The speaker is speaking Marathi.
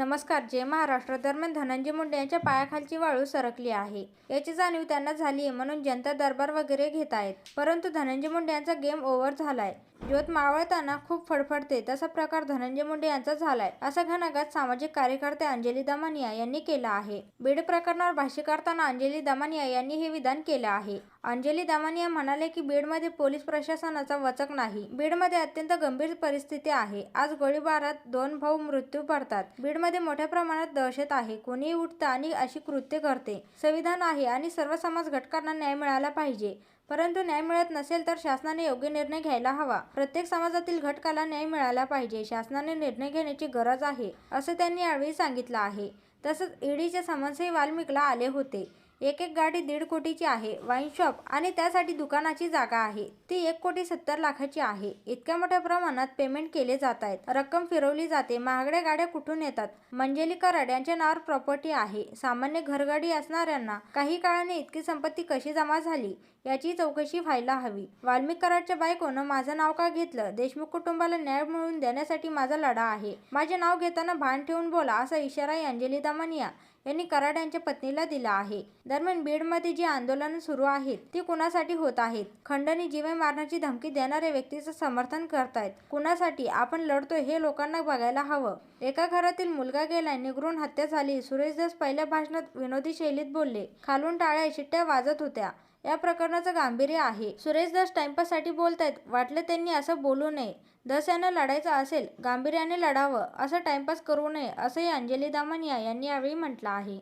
नमस्कार जय महाराष्ट्र दरम्यान धनंजय मुंडे यांच्या पायाखालची वाळू सरकली आहे. याची जाणीव त्यांना झाली आहे म्हणून जनता दरबार वगैरे घेत आहेत. परंतु धनंजय मुंडे यांचा गेम ओव्हर झालाय. ज्योत मावळताना खूप फडफडते तसा प्रकार धनंजय मुंडे यांचा झालाय असा घणाघात सामाजिक कार्यकर्ते अंजली दमानिया यांनी केला आहे. बीड प्रकरणावर भाष्य करताना अंजली दमानिया यांनी हे विधान केलं आहे. अंजली दमानिया म्हणाले की बीडमध्ये पोलीस प्रशासनाचा वचक नाही. बीडमध्ये अत्यंत गंभीर परिस्थिती आहे. आज गोळीबारात दोन भाऊ मृत्यू पडतात बीडमध्ये मोठ्या प्रमाणात दहशत आहे. कोणीही उठतं आणि अशी कृत्य करते. संविधान आहे आणि सर्व समाज घटकांना न्याय मिळाला पाहिजे. परंतु न्याय मिळत नसेल तर शासनाने योग्य निर्णय घ्यायला हवा. प्रत्येक समाजातील घटकाला न्याय मिळाला पाहिजे. शासनाने निर्णय घेण्याची गरज आहे असं त्यांनी यावेळी सांगितलं आहे. तसंच ईडीचे समन्सही वाल्मिकला आले होते. एक एक गाडी दीड कोटीची आहे. वाईन शॉप आणि त्यासाठी दुकानाची जागा आहे. ती एक कोटी सत्तर लाखाची आहे. इतक्या मोठ्या प्रमाणात पेमेंट केले जात आहेत. रक्कम फिरवली जाते. महागड्या गाड्या कुठून येतात? मंजली कराड यांच्या नावावर प्रॉपर्टी आहे. सामान्य घरगाडी असणाऱ्यांना काही काळाने इतकी संपत्ती कशी जमा झाली? याची चौकशी व्हायला हवी. वाल्मिकराच्या बायकोनं माझं नाव का घेतलं? देशमुख कुटुंबाला न्याय मिळवून देण्यासाठी माझा लढा आहे. माझे नाव घेताना भान ठेवून बोला असा इशारा अंजली दामानिया यांनी कराड यांच्या पत्नीला दिला आहे. दरम्यान बीडमध्ये जी आंदोलनं सुरू आहेत ती कुणासाठी होत आहेत? खंडणी जीवे मारण्याची धमकी देणाऱ्या व्यक्तीचं समर्थन करतायत. कुणासाठी? आपण लढतो हे लोकांना बघायला हवं. एका घरातील मुलगा गेला निगरून हत्या झाली. सुरेश दास पहिल्या भाषणात विनोदी शैलीत बोलले. खालून टाळ्या शिट्ट्या वाजत होत्या. या प्रकरणाचं गांभीर्य आहे. सुरेश दास टाइमपाससाठी बोलत आहेत वाटलं त्यांनी असं बोलू नये. दस यांना लढायचं असेल गांभीर्याने लढावं असं टाइमपास करू नये असंही अंजली दामनिया यांनी यावेळी म्हटलं आहे.